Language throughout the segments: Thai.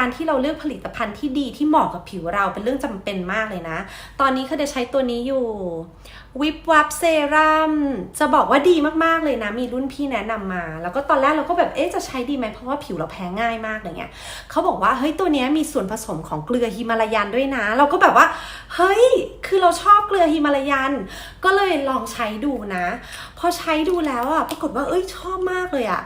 การที่เราเลือกผลิตภัณฑ์ที่ดีที่เหมาะกับผิวเราเป็นเรื่องจำเป็นมากเลยนะ ตอนนี้เขาจะใช้ตัวนี้อยู่วิบวับเซรั่มจะบอกว่าดีมากๆเลยนะ มีรุ่นพี่แนะนำมา แล้วก็ตอนแรกเราก็แบบเอ๊ะจะใช้ดีไหมเพราะว่าผิวเราแพ้ง่ายมากอะไรเงี้ยเขาบอกว่าเฮ้ยตัวนี้มีส่วนผสมของเกลือฮิมาลายันด้วยนะ เราก็แบบว่า เฮ้ย คือเราชอบเกลือฮิมาลายัน ก็เลยลองใช้ดูนะ พอใช้ดูแล้วอะปรากฏว่าเอ้ยชอบมากเลยอะ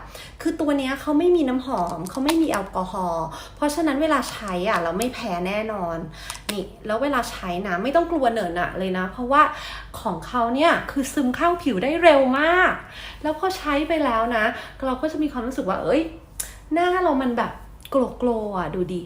คือตัวเนี้ยเขาไม่มีน้ำหอมเขาไม่มีแอลกอฮอล์เพราะฉะนั้นเวลาใช้อะเราไม่แพ้แน่นอนนี่แล้วเวลาใช้นะไม่ต้องกลัวเหนอะหนะเลยนะ เพราะว่าของเขาเนี่ยคือซึมเข้าผิวได้เร็วมาก แล้วพอใช้ไปแล้วนะ เราก็จะมีความรู้สึกว่า เอ้ย หน้าเรามันแบบ โกลโกลอะดูดิ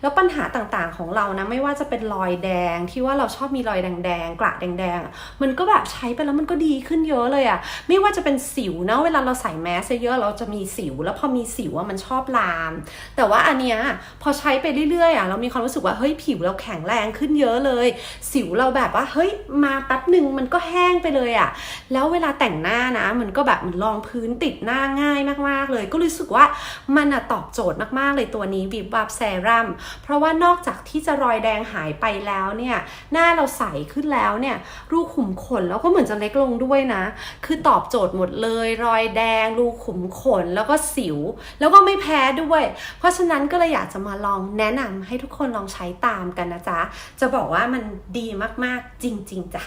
แล้วปัญหาต่างๆของเรานะไม่ว่าจะเป็นรอยแดงที่ว่าเราชอบมีรอยแดงๆกระแดงๆมันก็แบบใช้ไปแล้วมันก็ดีขึ้นเยอะเลยอะไม่ว่าจะเป็นสิวนะเวลาเราใส่แมสเยอะๆเราจะมีสิว แล้วพอมีสิวอะมันชอบลาม แต่ว่าอันเนี้ยพอใช้ไปเรื่อยๆอะเรามีความรู้สึกว่าเฮ้ยผิวเราแข็งแรงขึ้นเยอะเลย สิวเราแบบว่าเฮ้ยมาแป๊บหนึ่งมันก็แห้งไปเลยอะแล้วเวลาแต่งหน้านะ มันก็แบบมือนรองพื้นติดหน้าง่ายมากๆเลย ก็รู้สึกว่ามันอะตอบโจทย์มากๆเลยตัวนี้บิบบับเซรั่มเพราะว่านอกจากที่จะรอยแดงหายไปแล้วเนี่ยหน้าเราใสขึ้นแล้วเนี่ยรูขุมขนแล้วก็เหมือนจะเล็กลงด้วยนะ คือตอบโจทย์หมดเลย รอยแดง รูขุมขนแล้วก็สิว แล้วก็ไม่แพ้ด้วย เพราะฉะนั้นก็เลยอยากจะมาลองแนะนำให้ทุกคนลองใช้ตามกันนะจ๊ะ จะบอกว่ามันดีมากๆจริง ๆจ้ะ